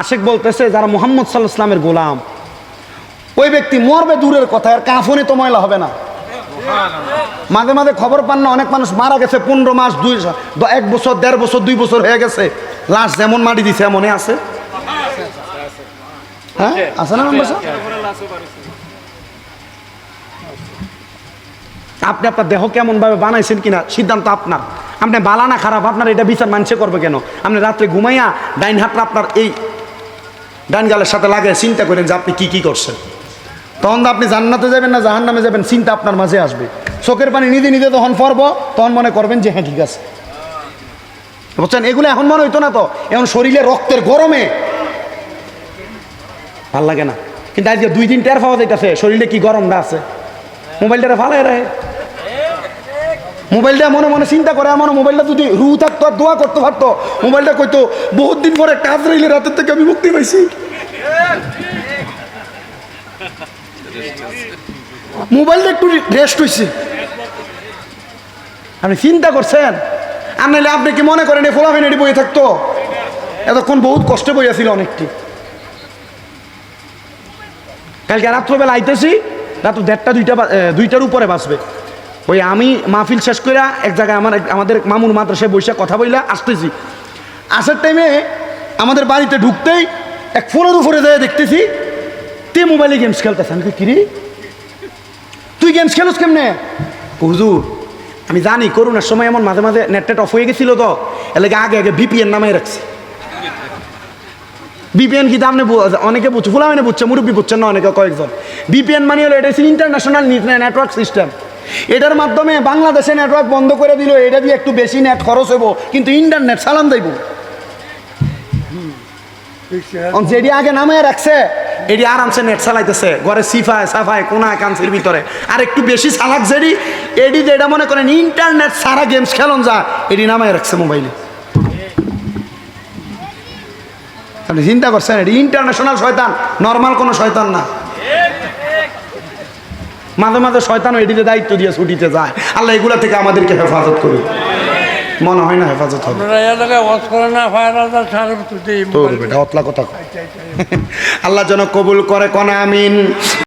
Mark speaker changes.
Speaker 1: আশেক বলতেছে যারা মোহাম্মদ সাল্লাহ ইসলামের গোলাম ওই ব্যক্তি মরবে দূরের কথা আর কাফনে তো ময়লা হবে না। মাঝে মাঝে খবর পান না অনেক মানুষ মারা গেছে পনেরো মাস দুই এক বছর দেড় বছর দুই বছর হয়ে গেছে। লাশ যেমন মাটি দিছে এমনই আছে। হ্যাঁ? আছে না আপনি আপনার দেহ কেমন ভাবে বানাইছেন কিনা সিদ্ধান্ত আপনার। আপনি বালা না খারাপ আপনার এটা বিচার মানছে করবে কেন? আপনি রাত্রে ঘুমাইয়া ডাইন হাতটা আপনার এই ডাইন গালের সাথে লাগে, চিন্তা করেন যে আপনি কি কি করছেন। তখন আপনি জান্নাতে যাবেন না জাহান নামে যাবেন, চিন্তা আপনার মাঝে আসবে। চোখের পানি নিজে নিজে তখন পরব তখন মনে করবেন যে হ্যাঁ ঠিক আছে। বুঝছেন? এগুলো এখন মনে হইতো না তো, এখন শরীরে রক্তের গরমে। ভালো লাগে না। কিন্তু আজকে দুই দিন টের পাওয়া যাইতেছে, শরীরে কি গরমটা আছে? মোবাইলটা ফালাই রাখে। মোবাইলটা মনে মনে চিন্তা করে, আমার মোবাইলটা যদি রু থাকতো আর দোয়া করতে পারতো। মোবাইলটা কইতো, বহুত দিন পরে কাজ রইলে, রাতের থেকে আমি মুক্তি পাইছি। মোবাইলটা একটু রেস্ট হয়েছে আপনি চিন্তা করছেন? আর নাহলে আপনি কি মনে করেন, এই ফোলা ফেনেটি বয়ে থাকতো? এতক্ষণ বহুত কষ্টে বইয়াছিল অনেকটি। কালকে রাত্রবেলা আইতেছি, রাত দেড়টা, দুইটা দুইটার উপরে বাঁচবে ওই আমি মাহফিল শেষ করে এক জায়গায় আমার আমাদের মামুর মাদ্রাসায় বসে কথা বইলা আসতেছি। আসার টাইমে আমাদের বাড়িতে ঢুকতেই এক ফোনের উপরে যায় দেখতেছি, তে মোবাইলে গেমস খেলতেছে। আমি কিরে? তুই গেমস খেলোস কেমনে? হুজুর, আমি জানি করোনার সময় এমন মাঝে মাঝে নেট অফ হয়ে গেছিল তো এলাকা আগে আগে বিপিএন নামাই রাখছি। বিপিএন কি দাম অনেকে বুঝছে ফুলা বুঝছে, মুরব্বী বুঝছেন না অনেকে কয়েকজন। বিপিএন মানে হলো, এটা ইন্টারন্যাশনাল নেটওয়ার্ক সিস্টেম এটার মাধ্যমে বাংলাদেশে নেটওয়ার্ক বন্ধ করে দিল, এটা দিয়ে একটু বেশি নেট খরচ হব কিন্তু ইন্টারনেট সালাম দেব যেটি আগে নামায় রাখছে, এটি আরামসে নেট চালাইতেছে, ঘরে সিফায়, সাফায় কোনা কান্সির ভিতরে। আর একটু বেশি চালাক যেটি, এটি যেটা মনে করেন ইন্টারনেট সারা গেমস খেলন যা এটি নামায় রাখছে মোবাইলে আপনি চিন্তা করছেন, এটি ইন্টারন্যাশনাল শয়তান নর্মাল কোনো শয়তান না। মাঝে মাঝে শয়তান এটিতে দায়িত্ব দিয়ে ছুটিতে যায়। আল্লাহ এগুলা থেকে আমাদেরকে হেফাজত করুন মনে হয় না হেফাজত হবে। তোর বেটা অতলা কথা আল্লাহ যেন কবুল করে কনে আমিন।